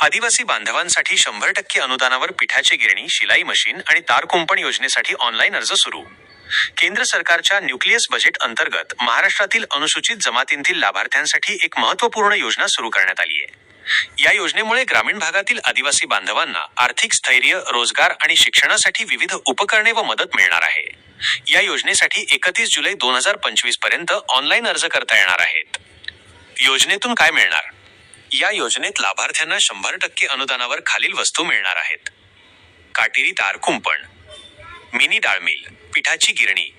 आदिवासी बांधवांसाठी शंभर टक्के अनुदानावर पिठाची गिरणी शिलाई मशीन आणि तार कुंपण योजनेसाठी ऑनलाईन अर्ज सुरू. केंद्र सरकारच्या न्यूक्लियस बजेट अंतर्गत महाराष्ट्रातील अनुसूचित जमातींतील लाभार्थ्यांसाठी एक महत्त्वपूर्ण योजना सुरू करण्यात आली आहे. या योजनेमुळे ग्रामीण भागातील आदिवासी बांधवांना आर्थिक स्थैर्य रोजगार आणि शिक्षणासाठी विविध उपकरणे व मदत मिळणार आहे. या योजनेसाठी एकतीस जुलै दोन हजार पंचवीसपर्यंत ऑनलाईन अर्ज करता येणार आहेत. योजनेतून काय मिळणार? या योजनेत लाभार्थ्यांना शंभर टक्के अनुदानावर खालील वस्तू मिळणार आहेत. काटेरी तार कुंपण मिनी डाळ मिल पिठाची गिरणी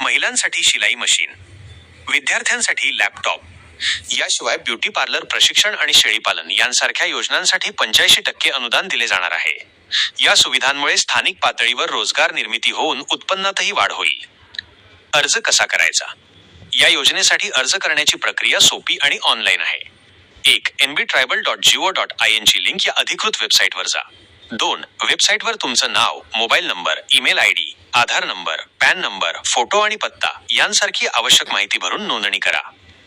महिलांसाठी शिलाई मशीन विद्यार्थ्यांसाठी लॅपटॉप याशिवाय ब्युटी पार्लर प्रशिक्षण आणि शेळीपालन यांसारख्या योजनांसाठी पंच्याऐंशी टक्के अनुदान दिले जाणार आहे. या सुविधांमुळे स्थानिक पातळीवर रोजगार निर्मिती होऊन उत्पन्नातही वाढ होईल. अर्ज कसा करायचा? या योजनेसाठी अर्ज करण्याची प्रक्रिया सोपी आणि ऑनलाईन आहे. एक NB tribal dot GO dot I N ची लिंक या अधिकृत वेबसाईटवर जा. दोन वेबसाईटवर तुमचं नाव mobile number email I D Aadhaar number PAN number photo आणि पत्ता यांसारखी आवश्यक माहिती भरून नोंदणी करा.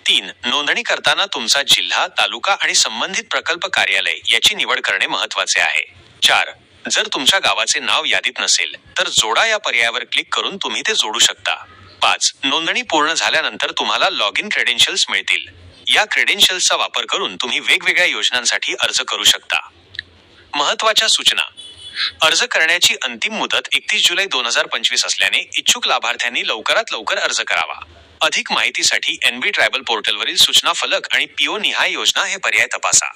तीन नोंदणी करताना तुमचा जिल्हा तालुका आणि संबंधित प्रकल्प कार्यालय याची निवड करणे महत्त्वाचे आहे. चार जर तुमच्या गावाचे नाव यादीत नसेल तर जोडा या पर्यायावर क्लिक करून तुम्ही ते जोडू शकता. पाच नोंदणी पूर्ण झाल्यानंतर तुम्हाला लॉग इन क्रेडेन्शियल्स मिळतील. या क्रेडेन्शियल्सचा वापर करून तुम्ही वेगवेगळ्या योजनांसाठी अर्ज करू शकता. महत्त्वाच्या सूचना. अर्ज करण्याची अंतिम मुदत एकतीस जुलै दोन हजार पंचवीस असल्याने इच्छुक लाभार्थ्यांनी लवकरात लवकर अर्ज करावा. अधिक माहितीसाठी एनबी ट्रायबल पोर्टलवरील सूचना फलक आणि पीओ निहाय योजना हे पर्याय तपासा.